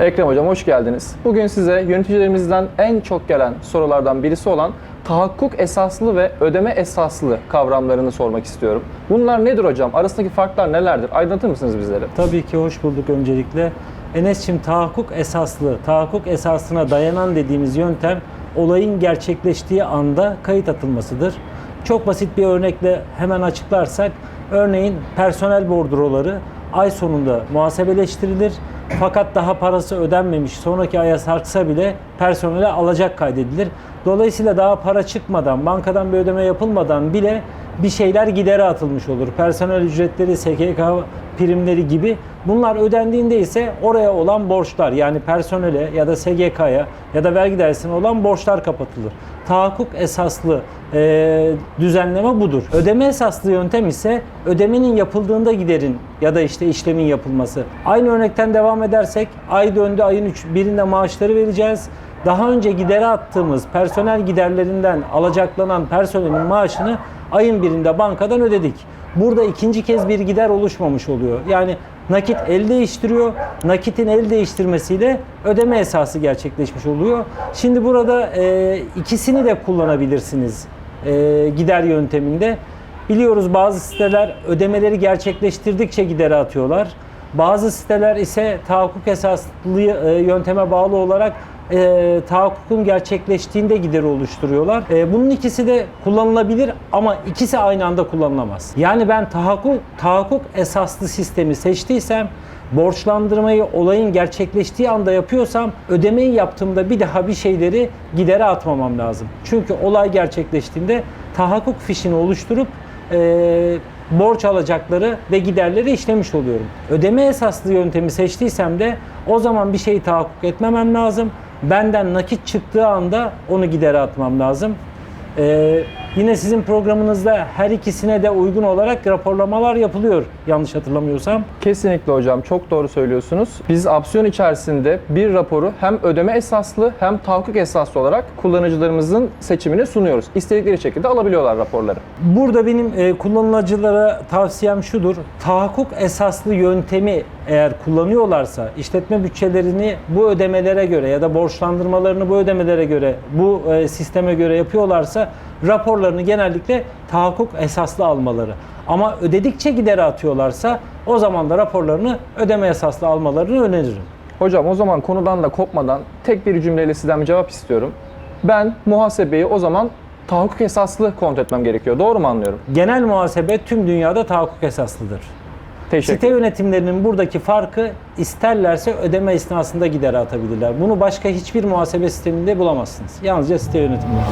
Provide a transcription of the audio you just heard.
Ekrem Hocam hoş geldiniz. Bugün size yöneticilerimizden en çok gelen sorulardan birisi olan tahakkuk esaslı ve ödeme esaslı kavramlarını sormak istiyorum. Bunlar nedir hocam? Arasındaki farklar nelerdir? Aydınlatır mısınız bizlere? Tabii ki hoş bulduk öncelikle. Enes'cim tahakkuk esaslı, tahakkuk esasına dayanan dediğimiz yöntem olayın gerçekleştiği anda kayıt atılmasıdır. Çok basit bir örnekle hemen açıklarsak, örneğin personel bordroları ay sonunda muhasebeleştirilir. Fakat daha parası ödenmemiş, sonraki aya sarksa bile personele alacak kaydedilir. Dolayısıyla daha para çıkmadan, bankadan bir ödeme yapılmadan bile bir şeyler gidere atılmış olur. Personel ücretleri, SGK primleri gibi. Bunlar ödendiğinde ise oraya olan borçlar yani personele ya da SGK'ya ya da vergi dairesine olan borçlar kapatılır. Tahakkuk esaslı e, düzenleme budur. Ödeme esaslı yöntem ise ödemenin yapıldığında giderin ya da işte işlemin yapılması. Aynı örnekten devam edersek ay döndü ayın 3 birinde maaşları vereceğiz. Daha önce gidere attığımız personel giderlerinden alacaklanan personelin maaşını ayın birinde bankadan ödedik. Burada ikinci kez bir gider oluşmamış oluyor. Yani nakit el değiştiriyor. Nakitin el değiştirmesiyle ödeme esası gerçekleşmiş oluyor. Şimdi burada e, ikisini de kullanabilirsiniz e, gider yönteminde. Biliyoruz bazı siteler ödemeleri gerçekleştirdikçe gidere atıyorlar. Bazı siteler ise tahakkuk esaslı e, yönteme bağlı olarak e, tahakkukun gerçekleştiğinde gideri oluşturuyorlar. E, bunun ikisi de kullanılabilir ama ikisi aynı anda kullanılamaz. Yani ben tahakkuk, tahakkuk esaslı sistemi seçtiysem borçlandırmayı olayın gerçekleştiği anda yapıyorsam ödemeyi yaptığımda bir daha bir şeyleri gidere atmamam lazım. Çünkü olay gerçekleştiğinde tahakkuk fişini oluşturup e, borç alacakları ve giderleri işlemiş oluyorum. Ödeme esaslı yöntemi seçtiysem de o zaman bir şeyi tahakkuk etmemem lazım. Benden nakit çıktığı anda onu gidere atmam lazım. Ee, yine sizin programınızda her ikisine de uygun olarak raporlamalar yapılıyor yanlış hatırlamıyorsam. Kesinlikle hocam çok doğru söylüyorsunuz. Biz opsiyon içerisinde bir raporu hem ödeme esaslı hem tahakkuk esaslı olarak kullanıcılarımızın seçimine sunuyoruz. İstedikleri şekilde alabiliyorlar raporları. Burada benim e, kullanıcılara tavsiyem şudur. Tahakkuk esaslı yöntemi eğer kullanıyorlarsa işletme bütçelerini bu ödemelere göre ya da borçlandırmalarını bu ödemelere göre bu e, sisteme göre yapıyorlarsa raporlarını genellikle tahakkuk esaslı almaları. Ama ödedikçe gidere atıyorlarsa o zaman da raporlarını ödeme esaslı almalarını öneririm. Hocam o zaman konudan da kopmadan tek bir cümleyle sizden bir cevap istiyorum. Ben muhasebeyi o zaman tahakkuk esaslı kontrol etmem gerekiyor. Doğru mu anlıyorum? Genel muhasebe tüm dünyada tahakkuk esaslıdır. Teşekkür Site yönetimlerinin buradaki farkı isterlerse ödeme esnasında gidere atabilirler. Bunu başka hiçbir muhasebe sisteminde bulamazsınız. Yalnızca site yönetimleri.